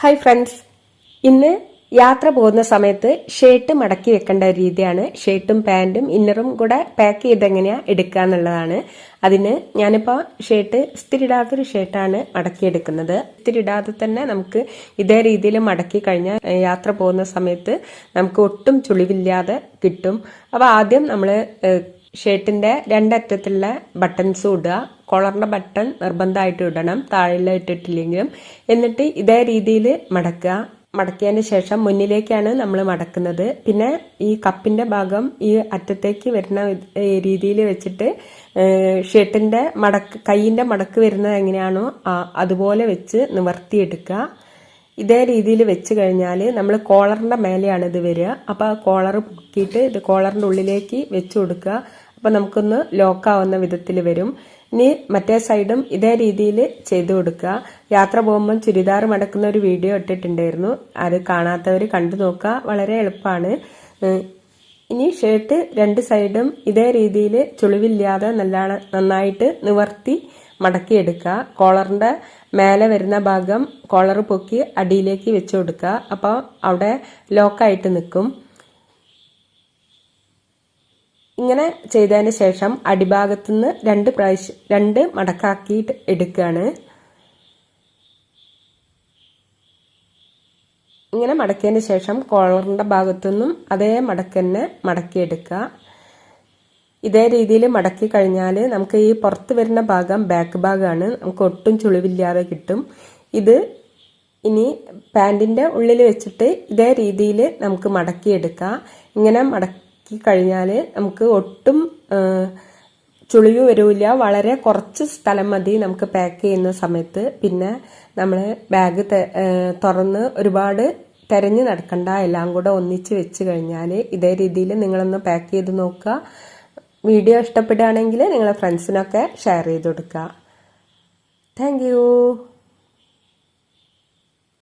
Hi friends ഇന്ന് യാത്ര പോകുന്ന സമയത്ത് ഷർട്ട് മടക്കി വെക്കേണ്ട ഒരു രീതിയാണ്. ഷർട്ടും പാന്റും ഇന്നറും കൂടെ പാക്ക് ചെയ്ത് എങ്ങനെയാണ് എടുക്കുക എന്നുള്ളതാണ്. അതിന് ഞാനിപ്പോൾ ഷർട്ട് ഇസ്തിരിടാത്തൊരു ഷർട്ടാണ് മടക്കി എടുക്കുന്നത്. ഇസ്തിരിടാതെ തന്നെ നമുക്ക് ഇതേ രീതിയിൽ മടക്കി കഴിഞ്ഞാൽ യാത്ര പോകുന്ന സമയത്ത് നമുക്ക് ഒട്ടും ചുളിവില്ലാതെ കിട്ടും. അപ്പോൾ ആദ്യം നമ്മൾ ഷർട്ടിന്റെ രണ്ടറ്റത്തുള്ള ബട്ടൺസും ഇടുക. കോളറിന്റെ ബട്ടൺ നിർബന്ധമായിട്ട് ഇടണം. താഴെ ഇട്ടിട്ടില്ലെങ്കിലും. എന്നിട്ട് ഇതേ രീതിയിൽ മടക്കുക. മടക്കിയതിന് ശേഷം മുന്നിലേക്കാണ് നമ്മൾ മടക്കുന്നത്. പിന്നെ ഈ കപ്പിന്റെ ഭാഗം ഈ അറ്റത്തേക്ക് വരുന്ന രീതിയിൽ വെച്ചിട്ട് ഷർട്ടിന്റെ മടക്ക് കൈയിന്റെ മടക്ക് വരുന്നത് എങ്ങനെയാണോ അതുപോലെ വെച്ച് നിവർത്തിയെടുക്കുക. ഇതേ രീതിയിൽ വെച്ച് കഴിഞ്ഞാൽ നമ്മൾ കോളറിന്റെ മേലെയാണ് ഇത് വരിക. അപ്പോൾ കോളർ പൊക്കിയിട്ട് ഇത് കോളറിന്റെ ഉള്ളിലേക്ക് വെച്ച് കൊടുക്കുക. അപ്പോൾ നമുക്കൊന്ന് ലോക്കാവുന്ന വിധത്തിൽ വരും. ഇനി മറ്റേ സൈഡും ഇതേ രീതിയിൽ ചെയ്തു കൊടുക്കുക. യാത്ര പോകുമ്പോൾ ചുരിദാർ മടക്കുന്ന ഒരു വീഡിയോ ഇട്ടിട്ടുണ്ടായിരുന്നു. അത് കാണാത്തവർ കണ്ടു നോക്കുക. വളരെ എളുപ്പമാണ്. ഇനി ഷർട്ട് രണ്ട് സൈഡും ഇതേ രീതിയിൽ ചുളിവില്ലാതെ നല്ല നന്നായിട്ട് നിവർത്തി മടക്കിയെടുക്കുക. കോളറിന്റെ മേലെ വരുന്ന ഭാഗം കോളർ പൊക്കി അടിയിലേക്ക് വെച്ച് കൊടുക്കുക. അപ്പോൾ അവിടെ ലോക്കായിട്ട് നിൽക്കും. ഇങ്ങനെ ചെയ്തതിന് ശേഷം അടിഭാഗത്തു നിന്ന് രണ്ട് പ്രാവശ്യം രണ്ട് മടക്കാക്കിയിട്ട് എടുക്കുകയാണ്. ഇങ്ങനെ മടക്കിയതിന് ശേഷം കോളറിന്റെ ഭാഗത്തുനിന്നും അതേ മടക്ക് തന്നെ മടക്കിയെടുക്കുക. ഇതേ രീതിയിൽ മടക്കി കഴിഞ്ഞാൽ നമുക്ക് ഈ പുറത്ത് വരുന്ന ഭാഗം ബാക്ക് ഭാഗമാണ്. നമുക്ക് ഒട്ടും ചുളിവില്ലാതെ കിട്ടും. ഇത് ഇനി പാന്റിന്റെ ഉള്ളിൽ വെച്ചിട്ട് ഇതേ രീതിയിൽ നമുക്ക് മടക്കിയെടുക്കാം. ഇങ്ങനെ മടക്കി കഴിഞ്ഞാൽ നമുക്ക് ഒട്ടും ചുളിവ് വരില്ല. വളരെ കുറച്ച് സ്ഥലം മതി നമുക്ക് പാക്ക് ചെയ്യുന്ന സമയത്ത്. പിന്നെ നമ്മൾ ബാഗ് തുറന്ന് ഒരുപാട് തെരഞ്ഞു നടക്കണ്ട. എല്ലാം കൂടെ ഒന്നിച്ച് വെച്ച് കഴിഞ്ഞാൽ ഇതേ രീതിയിൽ നിങ്ങളൊന്ന് പാക്ക് ചെയ്ത് നോക്കുക. വീഡിയോ ഇഷ്ടപ്പെടുകയാണെങ്കിൽ നിങ്ങളെ ഫ്രണ്ട്സിനൊക്കെ ഷെയർ ചെയ്ത് കൊടുക്കുക. താങ്ക്